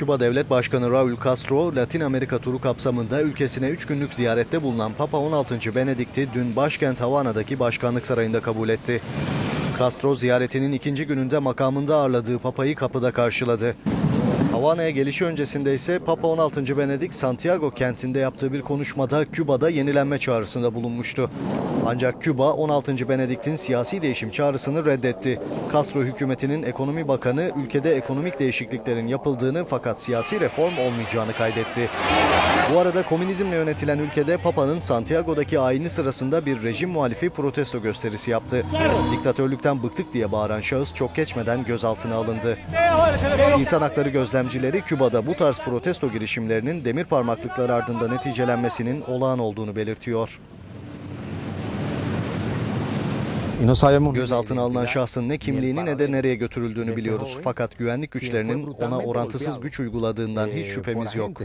Küba Devlet Başkanı Raul Castro, Latin Amerika turu kapsamında ülkesine 3 günlük ziyarette bulunan Papa 16. Benedikt'i dün başkent Havana'daki başkanlık sarayında kabul etti. Castro ziyaretinin ikinci gününde makamında ağırladığı Papa'yı kapıda karşıladı. Havana'ya gelişi öncesinde ise Papa 16. Benedik Santiago kentinde yaptığı bir konuşmada Küba'da yenilenme çağrısında bulunmuştu. Ancak Küba 16. Benedikt'in siyasi değişim çağrısını reddetti. Castro hükümetinin ekonomi bakanı ülkede ekonomik değişikliklerin yapıldığını fakat siyasi reform olmayacağını kaydetti. Bu arada komünizmle yönetilen ülkede Papa'nın Santiago'daki ayini sırasında bir rejim muhalifi protesto gösterisi yaptı. Diktatörlükten bıktık diye bağıran şahıs çok geçmeden gözaltına alındı. İnsan hakları gözlemcileri Küba'da bu tarz protesto girişimlerinin demir parmaklıklar ardında neticelenmesinin olağan olduğunu belirtiyor. Gözaltına alınan şahsın ne kimliğini ne de nereye götürüldüğünü biliyoruz. Fakat güvenlik güçlerinin ona orantısız güç uyguladığından hiç şüphemiz yok.